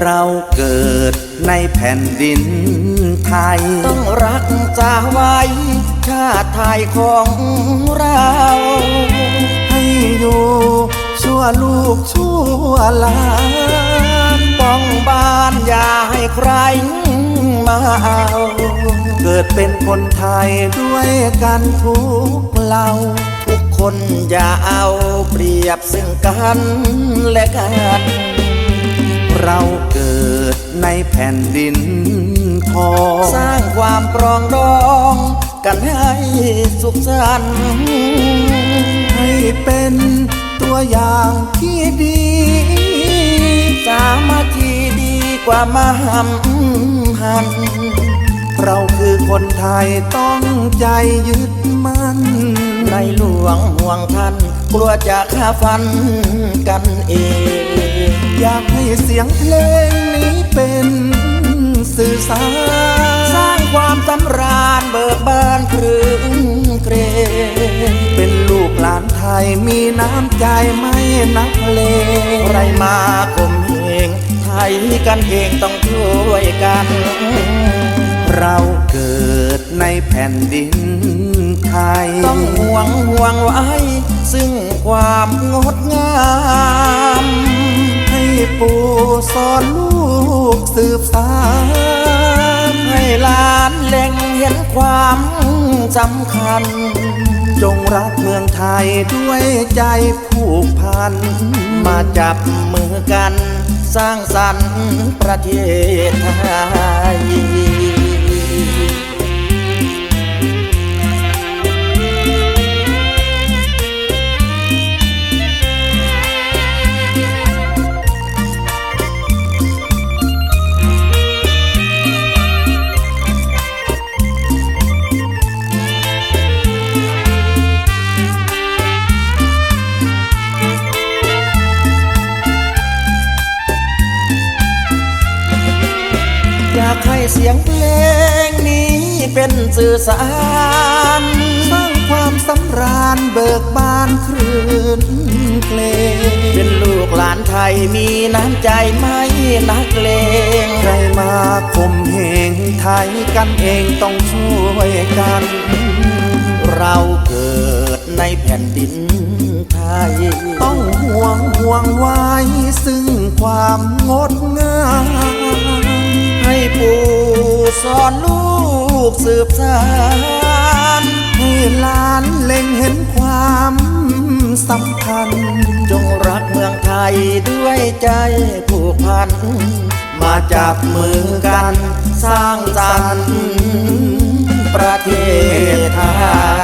เราเกิดในแผ่นดินไทย ต้องรักษาไว้ ชาติไทยของเรา ให้อยู่ชั่วลูกชั่วหลานป้องบ้านอย่าให้ใครมาเอา เกิดเป็นคนไทยด้วยกันทุกเราทุกคนอย่าเอาเปรียบซึ่งกันและกัน เราเกิดในแผ่นดินทองสร้างความปรองดองกันให้สุขสันต์ให้เป็นตัวอย่างที่ดี สามัคคีดีกว่ามาหำหัน เราคือคนไทยต้องใจยึดมั่น ในหลวงห่วงท่านกลัวจะฆ่าฟันกันเอง อยากให้เสียงเพลงนี้เป็นสื่อสาร สร้างความสำราญเบิกบานครื้นเครงเป็นลูกหลานไทยมีน้ำใจไม่นักเลงใครมาข่มเหงไทยกันเองต้องช่วยกัน เราเกิดในแผ่นดินไทย ต้องห่วงห่วงไว้ ซึ่งความงดงาม ปู่สอนลูกสืบสานให้หลานเล็งเห็นความสำคัญ จงรักเมืองไทยด้วยใจผูกพัน มาจับมือกัน สร้างสรรค์ประเทศไทยอย เสียงเพลงนี้เป็นสื่อสารสร้างความสำราญเบิกบานคลื่นเพลง เป็นลูกหลานไทยมีน้ำใจไม่นักเลงใครมาข่มเหงไทยกันเองต้องช่วยกัน เราเกิดในแผ่นดินไทย ต้องห่วงห่วงไว้ซึ่งความงดงามให้ปู สอนลูกสืบสานให้หลานเล็งเห็นความสำคัญ จงรักเมืองไทยด้วยใจผูกพัน มาจับมือกันสร้างสรรค์ประเทศไทย